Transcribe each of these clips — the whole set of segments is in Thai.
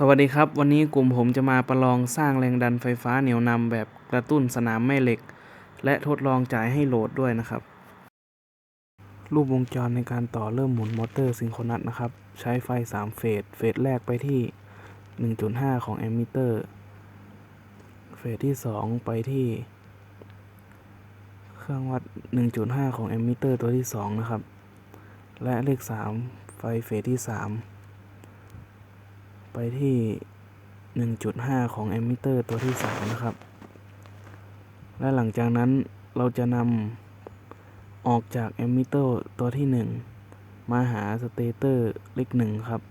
สวัสดีครับ วันนี้กลุ่มผมจะมาประลองสร้างแรงดันไฟฟ้าเหนี่ยวนำแบบกระตุ้นสนามแม่เหล็ก และทดลองจ่ายให้โหลดด้วยนะครับ รูปวงจรในการต่อเริ่มหมุนมอเตอร์ซิงโครนัสนะครับ ใช้ไฟ 3 เฟส เฟสแรกไปที่ 1.5 ของแอมมิเตอร์ เฟสที่ 2 ไปที่ เครื่องวัด 1.5 ของแอมมิเตอร์ตัวที่ 2 นะครับ และเลข 3 ไฟเฟสที่ 3 ไปที่ 1.5 ของแอมมิเตอร์ตัวที่ 3 นะครับ และหลังจากนั้นเราจะนำออกจากแอมมิเตอร์ตัวที่ 1 มาหาสเตเตอร์เลข1ครับ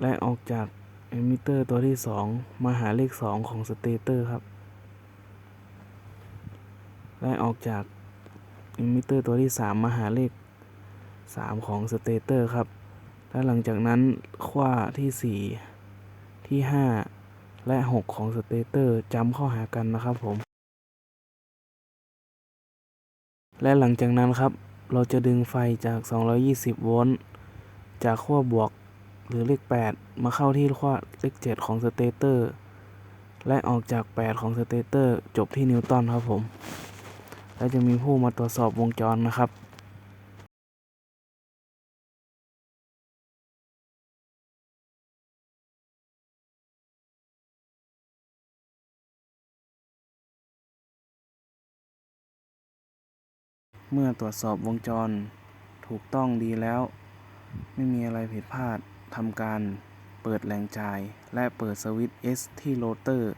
และออกจากแอมมิเตอร์ตัวที่ 2 มาหาเลข 2 ของสเตเตอร์ครับ และออกจากแอมมิเตอร์ตัวที่ 3 มาหาเลข 3 ของสเตเตอร์ครับ และหลังจากนั้นขั้วที่ 4 ที่ 5 และ 6 ของสเตเตอร์จำเข้าหากันนะครับผม และหลังจากนั้นครับ เราจะดึงไฟจาก 220 โวลต์จากขั้วบวกหรือเลข 8 มาเข้าที่ขั้วเลข 7 ของสเตเตอร์ และออกจาก 8 ของสเตเตอร์ จบที่นิวตันครับผม และจะมีผู้มาตรวจสอบวงจรนะครับ เมื่อตรวจสอบวงจรถูกต้องดีแล้ว ไม่มีอะไรผิดพลาดทำการเปิดแหล่งจ่าย และเปิดสวิตช์ S ที่โรเตอร์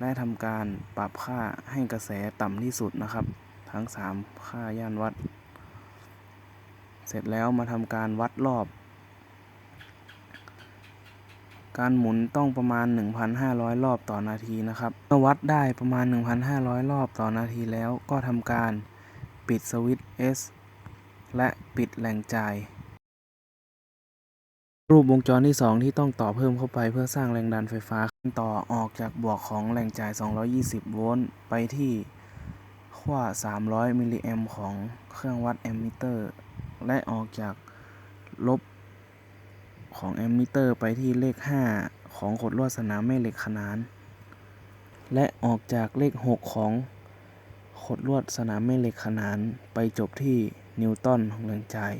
และทำการปรับค่าให้กระแสต่ำที่สุดนะครับ ทั้ง 3 ค่าย่านวัด เสร็จแล้วมาทำการวัดรอบ การหมุนต้องประมาณ 1,500 รอบต่อนาทีนะครับเมื่อวัดได้ประมาณ 1,500 รอบต่อนาทีแล้วก็ทำการ ปิดสวิตช์ S และปิดแหล่งจ่าย รูปวงจรที่ 2 ที่ต้องต่อเพิ่มเข้าไปเพื่อสร้างแรงดันไฟฟ้าต่อออกจากบวกของแหล่งจ่าย 220 โวลต์ไปที่ขั้ว300 มิลลิแอมของเครื่องวัดแอมมิเตอร์ และออกจากลบของแอมมิเตอร์ไปที่เลข 5 ของขดลวดสนามแม่เหล็กขนาน และออกจากเลข 6 ของ ขดลวดสนามแม่เหล็กขนานไปจบที่นิวตันของแรงจ่าย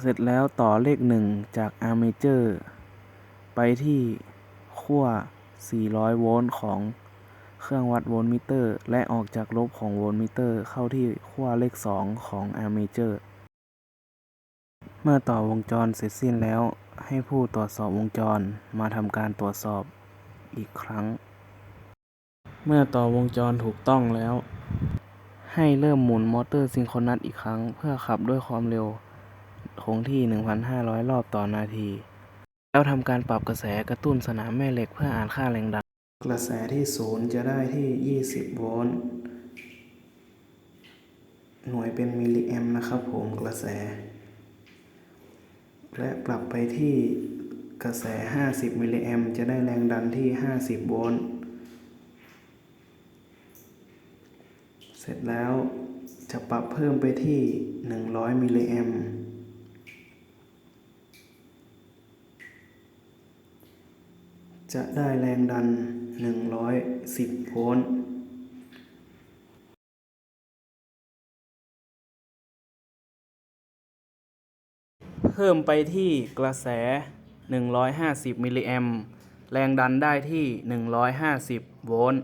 เสร็จแล้วต่อเลข1จากอาร์เมเจอร์ ไปที่ขั้ว 400 โวลต์ของเครื่องวัดโวลต์มิเตอร์ และออกจากลบของโวลต์มิเตอร์ เข้าที่ขั้วเลข 2 ของอาร์เมเจอร์ เมื่อต่อวงจรเสร็จสิ้นแล้วให้ผู้ตรวจสอบวงจรมาทำการตรวจสอบอีกครั้ง เมื่อต่อวงจรถูกต้องแล้วให้เริ่มหมุนมอเตอร์ซิงโครนัสอีกครั้ง เพื่อขับด้วยความเร็วคงที่ 1,500 รอบต่อนาที แล้วทำการปรับกระแสกระตุ้นสนามแม่เหล็กเพื่ออ่านค่าแรงดัน กระแสที่ศูนย์จะได้ที่ 20 โวลต์ หน่วยเป็นมิลลิแอมนะครับผมกระแส และปรับไปที่กระแส 50 มิลลิแอมจะได้แรงดันที่ 50 โวลต์ เสร็จแล้วจะปรับเพิ่มไปที่ 100 มิลลิแอมจะได้แรงดัน 110 โวลต์เพิ่มไปที่กระแส 150 มิลลิแอม แรงดันได้ที่ 150 โวลต์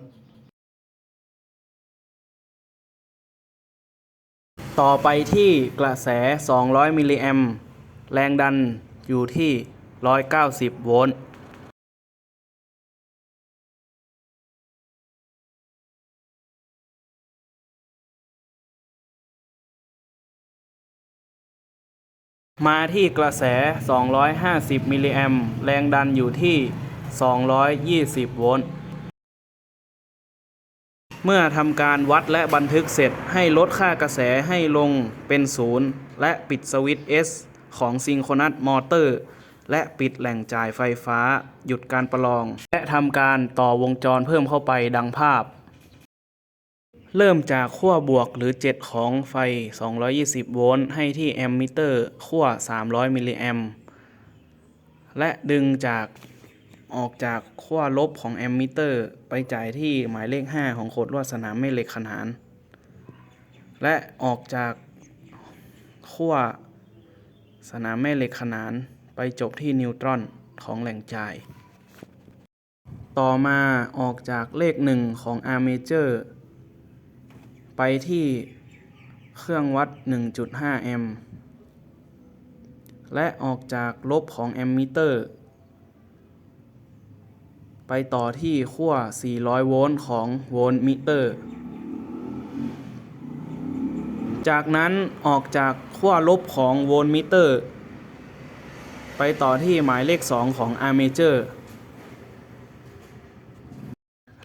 ต่อไปที่กระแส 200 มิลลิแอมแรงดันอยู่ที่ 190 โวลต์มาที่กระแส 250 มิลลิแอมแรงดันอยู่ที่ 220 โวลต์ เมื่อทำการวัดและบันทึกเสร็จให้ลดค่ากระแสให้ลงเป็นศูนย์และปิดสวิตช์ S ของซิงโครนัสมอเตอร์ และปิดแหล่งจ่ายไฟฟ้า หยุดการประลอง และทำการต่อวงจรเพิ่มเข้าไปดังภาพ เริ่มจากขั้วบวกหรือ 7 ของไฟ 220 โวลต์ให้ที่แอมมิเตอร์ขั้ว 300 มิลลิแอมและดึงจาก ออกจากขั้วลบของแอมมิเตอร์ ไปจ่ายที่หมายเลข 5 ของโคดลวดสนามแม่เหล็กขนาน และออกจากขั้วสนามแม่เหล็กขนานไปจบที่นิวตรอนของแหล่งจ่าย ต่อมาออกจากเลข 1 ของอาร์เมเจอร์ไปที่เครื่องวัด 1.5 แอมป์และออกจากลบของแอมมิเตอร์ ไปต่อที่ขั้ว 400 โวลต์ของโวลต์มิเตอร์ จากนั้นออกจากขั้วลบของโวลต์มิเตอร์ ไปต่อที่หมายเลข 2 ของอาร์เมเจอร์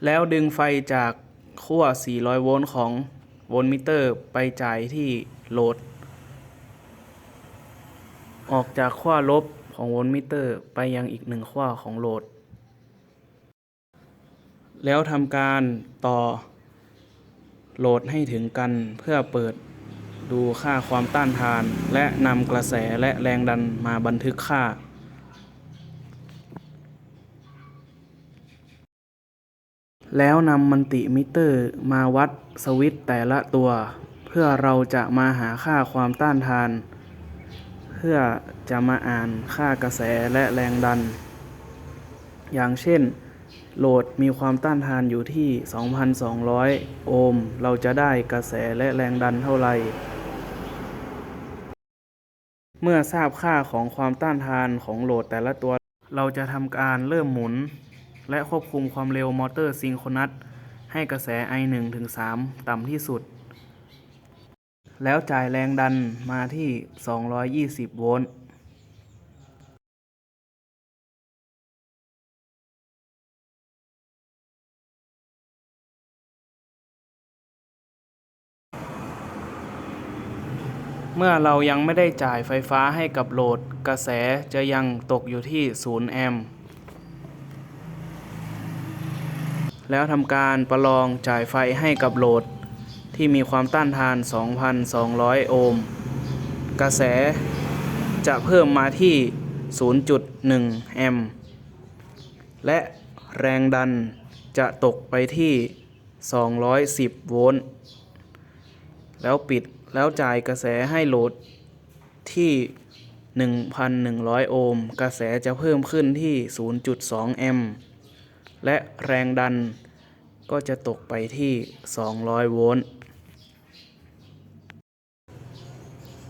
แล้วดึงไฟจากขั้ว 400 โวลต์ของโวลต์มิเตอร์ ไปจ่ายที่โหลด ออกจากขั้วลบของโวลต์มิเตอร์ ไปยังอีกหนึ่งขั้วของโหลด แล้วทำการต่อโหลดให้ถึงกันเพื่อเปิดดูค่าความต้านทาน และนำกระแสและแรงดันมาบันทึกค่า แล้วนำมันติมิเตอร์มาวัดสวิตช์แต่ละตัว เพื่อเราจะมาหาค่าความต้านทาน เพื่อจะมาอ่านค่ากระแสและแรงดัน อย่างเช่น โหลดมีความต้านทานอยู่ที่ 2,200 โอห์ม เราจะได้กระแสและแรงดันเท่าไหร่ เมื่อทราบค่าของความต้านทานของโหลดแต่ละตัว เราจะทำการเริ่มหมุน และควบคุมความเร็วมอเตอร์ซิงโครนัส ให้กระแส I1 ถึง 3 ต่ำที่สุด แล้วจ่ายแรงดันมาที่ 220 โวลต์ เมื่อเรายังไม่ได้จ่ายไฟฟ้าให้กับโหลด กระแสจะยังตกอยู่ที่ 0 แอมป์ แล้วทำการประลองจ่ายไฟให้กับโหลด ที่มีความต้านทาน 2,200 โอห์ม กระแสจะเพิ่มมาที่ 0.1 แอมป์ และแรงดันจะตกไปที่ 210 โวลต์ แล้วปิดแล้วจ่ายกระแสให้โหลดที่ 1,100 โอห์ม กระแสจะเพิ่มขึ้นที่ 0.2 แอมป์และแรงดันก็จะตกไปที่ 200 โวลต์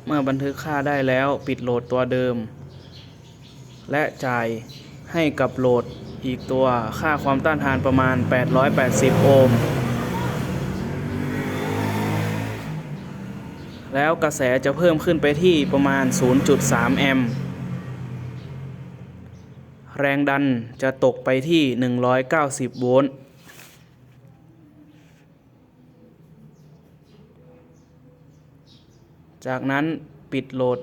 เมื่อบันทึกค่าได้แล้วปิดโหลดตัวเดิม และจ่ายให้กับโหลดอีกตัวค่าความต้านทานประมาณ 880 โอห์ม แล้วกระแสจะเพิ่มขึ้นไปที่ประมาณ 0.3 แอมป์แรงดันจะตกไปที่ 190 โวลต์จากนั้นปิดโหลด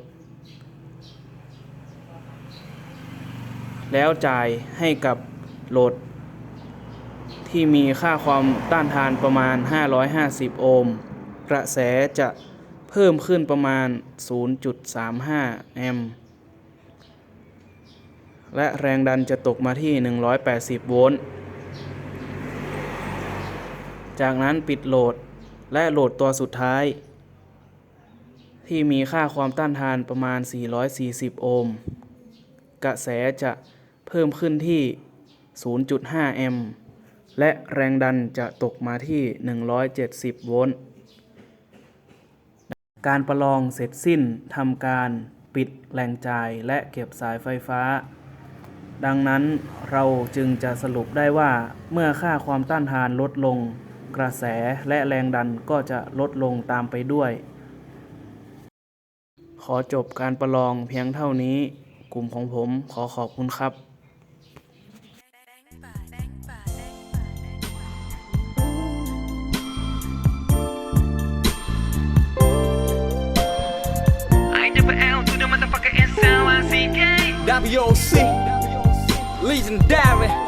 แล้วจ่ายให้กับโหลด ที่มีค่าความต้านทานประมาณ 550 โอห์ม กระแสจะ พิ่มขึ้นประมาณ 0.35 แอมป์ และแรงดันจะตกมาที่ 180 โวลต์ จากนั้นปิดโหลดและโหลดตัวสุดท้าย ที่มีค่าความต้านทานประมาณ 440 โอห์ม กระแสจะเพิ่มขึ้นที่ 0.5 แอมป์ และแรงดันจะตกมาที่ 170 โวลต์ การประลองเสร็จสิ้นทำการปิดแหล่งจ่ายและเก็บสายไฟฟ้า ดังนั้นเราจึงจะสรุปได้ว่าเมื่อค่าความต้านทานลดลง กระแสและแรงดันก็จะลดลงตามไปด้วย ขอจบการประลองเพียงเท่านี้ กลุ่มของผมขอขอบคุณครับ WOC, Legion Diary.